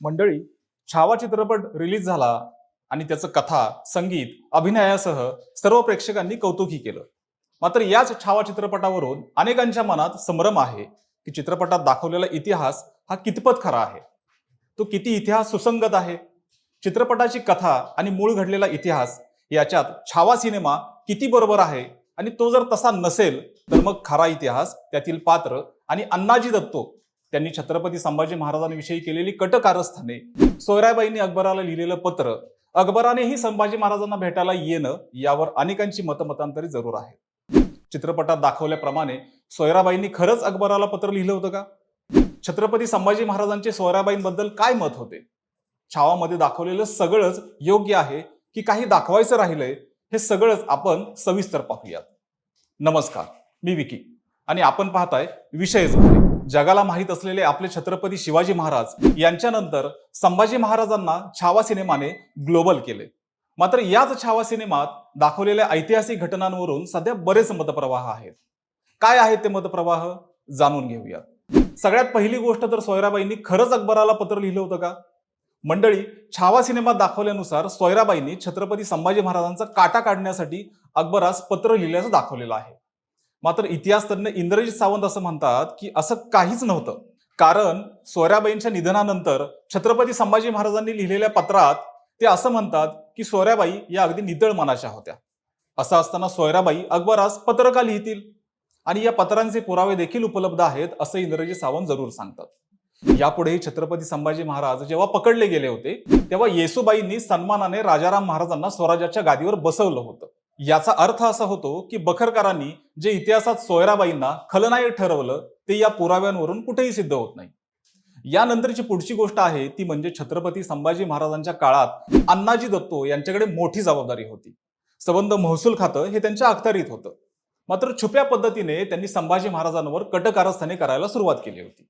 मंडळी छावा चित्रपट रिलीज झाला आणि त्याचं कथा संगीत अभिनयासह सर्व प्रेक्षकांनी कौतुकही केलं. मात्र याच छावा चित्रपटावरून अनेकांच्या मनात संभ्रम आहे की चित्रपटात दाखवलेला इतिहास हा कितपत खरा आहे? तो किती इतिहास सुसंगत आहे? चित्रपटाची कथा आणि मूळ घडलेला इतिहास याच्यात छावा सिनेमा किती बरोबर आहे आणि तो जर तसा नसेल तर मग खरा इतिहास त्यातील पात्र आणि अण्णाजी दत्तो त्यांनी छत्रपती संभाजी महाराजांविषयी केलेली कटकारस्थाने सोयराबाईंनी अकबराला लिहिलेलं पत्र अकबरानेही संभाजी महाराजांना भेटायला येणं यावर अनेकांची मतमतांतरी जरूर आहे चित्रपटात दाखवल्याप्रमाणे सोयराबाईंनी खरंच अकबराला पत्र लिहिलं होतं का? छत्रपती संभाजी महाराजांचे सोयराबाईंबद्दल काय मत होते? छावामध्ये दाखवलेलं सगळंच योग्य आहे की काही दाखवायचं राहिलंय हे सगळंच आपण सविस्तर पाहूयात. नमस्कार मी विकी आणि आपण पाहताय विषयच झाले जगाला माहीत असलेले आपले छत्रपती शिवाजी महाराज यांच्यानंतर संभाजी महाराजांना छावा सिनेमाने ग्लोबल केले. मात्र याच छावा सिनेमात दाखवलेल्या ऐतिहासिक घटनांवरून सध्या बरेच मतप्रवाह आहेत. काय आहेत ते मतप्रवाह? जाणून घेऊयात. सगळ्यात पहिली गोष्ट तर सोयराबाईंनी खरंच अकबराला पत्र लिहिलं होतं का? मंडळी छावा सिनेमात दाखवल्यानुसार सोयराबाईंनी छत्रपती संभाजी महाराजांचा काटा काढण्यासाठी अकबरास पत्र लिहिल्याचं दाखवलेलं आहे. मात्र इतिहासतज्ञ इंद्रजित सावंत असं म्हणतात की असं काहीच नव्हतं. कारण सोयराबाईंच्या निधनानंतर छत्रपती संभाजी महाराजांनी लिहिलेल्या पत्रात ते असं म्हणतात की सोयराबाई या अगदी नितळ मनाच्या होत्या. असं असताना सोयराबाई अकबरास पत्र का लिहितील आणि या पत्रांचे पुरावे देखील उपलब्ध आहेत असं इंद्रजित सावंत जरूर सांगतात. यापुढे छत्रपती संभाजी महाराज जेव्हा पकडले गेले होते तेव्हा येसुबाईंनी सन्मानाने राजाराम महाराजांना स्वराज्याच्या गादीवर बसवलं होतं. याचा अर्थ असा होतो की बखरकरांनी जे इतिहासात सोयराबाईंना खलनायक ठरवलं ते या पुराव्यांवरून कुठेही सिद्ध होत नाही. यानंतरची पुढची गोष्ट आहे ती म्हणजे छत्रपती संभाजी महाराजांच्या काळात अण्णाजी दत्तो यांच्याकडे मोठी जबाबदारी होती. संबंध महसूल खातं हे त्यांच्या अखत्यारीत होतं. मात्र छुप्या पद्धतीने त्यांनी संभाजी महाराजांवर कटकारस्थाने करायला सुरुवात केली होती.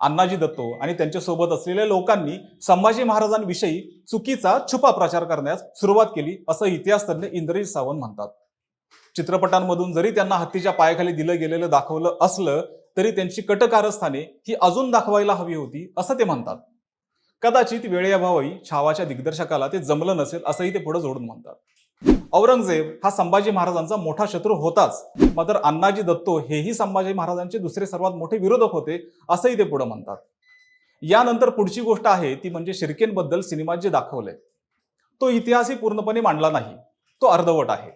अण्णाजी दत्तो आणि त्यांच्यासोबत असलेल्या लोकांनी संभाजी महाराजांविषयी चुकीचा छुपा प्रचार करण्यास सुरुवात केली असं इतिहासतज्ञ इंद्रजित सावंत म्हणतात. चित्रपटांमधून जरी त्यांना हत्तीच्या पायाखाली दिलं गेलेलं दाखवलं असलं तरी त्यांची कटकारस्थाने ही अजून दाखवायला हवी होती असं ते म्हणतात. कदाचित वेळेअभावी छावाच्या दिग्दर्शकाला ते जमलं नसेल असंही ते पुढे जोडून म्हणतात. औरंगजेब हा संभाजी महाराजांचा मोठा शत्रू होताच. मात्र अण्णाजी दत्तो हेही संभाजी महाराजांचे दुसरे सर्वात मोठे विरोधक होते असंही ते पुढे म्हणतात. यानंतर पुढची गोष्ट आहे ती म्हणजे शिर्केंबद्दल सिनेमात जे दाखवलंय तो इतिहासही पूर्णपणे मांडला नाही तो अर्धवट आहे.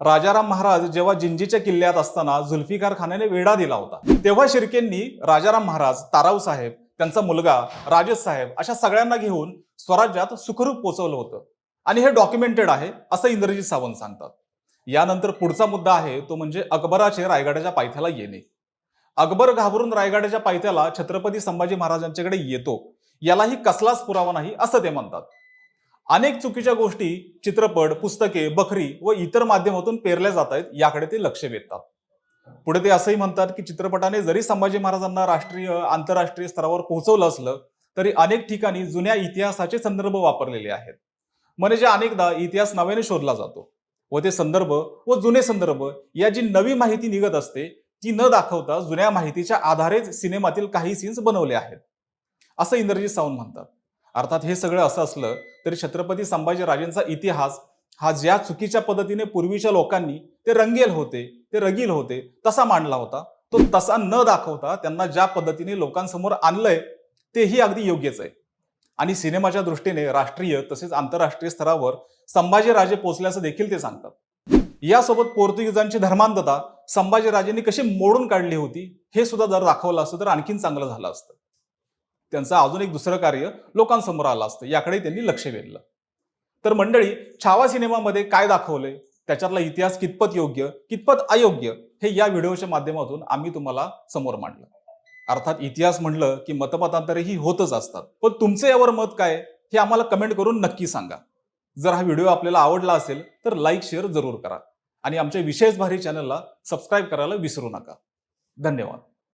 राजाराम महाराज जेव्हा जिंजीच्या किल्ल्यात असताना जुल्फिकार खानाने वेढा दिला होता तेव्हा शिर्केंनी राजाराम महाराज ताराव साहेब त्यांचा मुलगा राजेश साहेब अशा सगळ्यांना घेऊन स्वराज्यात सुखरूप पोचवलं होतं. आणि हे डॉक्युमेंटेड आहे असं इंद्रजित सावंत सांगतात. यानंतर पुढचा मुद्दा आहे तो म्हणजे अकबराचे रायगडाच्या पायथ्याला येणे. अकबर घाबरून रायगडाच्या पायथ्याला छत्रपती संभाजी महाराजांच्याकडे येतो. यालाही कसलाच पुरावा नाही असं ते म्हणतात. अनेक चुकीच्या गोष्टी चित्रपट पुस्तके बखरी व इतर माध्यमातून पेरल्या जात आहेत याकडे ते लक्ष वेधतात. पुढे ते असंही म्हणतात की चित्रपटाने जरी संभाजी महाराजांना राष्ट्रीय आंतरराष्ट्रीय स्तरावर पोहोचवलं असलं तरी अनेक ठिकाणी जुन्या इतिहासाचे संदर्भ वापरलेले आहेत. म्हणजे अनेकदा इतिहास नव्याने शोधला जातो व ते संदर्भ व जुने संदर्भ या जी नवी माहिती निघत असते ती न दाखवता जुन्या माहितीच्या आधारेच सिनेमातील काही सीन्स बनवले आहेत. असं इंद्रजीत सावंत म्हणतात. अर्थात हे सगळं असं असलं तरी छत्रपती संभाजी राजेंचा इतिहास हा ज्या चुकीच्या पद्धतीने पूर्वीच्या लोकांनी ते रंगेल होते ते रगील होते तसा मांडला होता. तो तसा न दाखवता त्यांना ज्या पद्धतीने लोकांसमोर आणलंय तेही अगदी योग्यच आहे. आणि सिनेमाच्या दृष्टीने राष्ट्रीय तसेच आंतरराष्ट्रीय स्तरावर संभाजी राजे पोचल्याचं देखील ते सांगतात. यासोबत पोर्तुगीजांची धर्मांधता संभाजीराजेंनी कशी मोडून काढली होती हे सुद्धा जर दाखवलं असतं तर आणखीन चांगलं झालं असतं. त्यांचं अजून एक दुसरं कार्य लोकांसमोर आलं असतं याकडे त्यांनी लक्ष वेधलं. तर मंडळी छावा सिनेमामध्ये काय दाखवलंय? त्याच्यातला इतिहास कितपत योग्य कितपत अयोग्य हे या व्हिडिओच्या माध्यमातून आम्ही तुम्हाला समोर मांडलं. अर्थात इतिहास म्हणलं की मतमतांतरे ही होतच असतात. पण तुमचं यावर मत काय? हे आम्हाला कमेंट करून नक्की सांगा. जर हा व्हिडिओ आपल्याला आवडला असेल तर लाईक शेअर जरूर करा. आणि आमच्या विशेष भारी चॅनलला सबस्क्राईब करायला विसरू नका. धन्यवाद.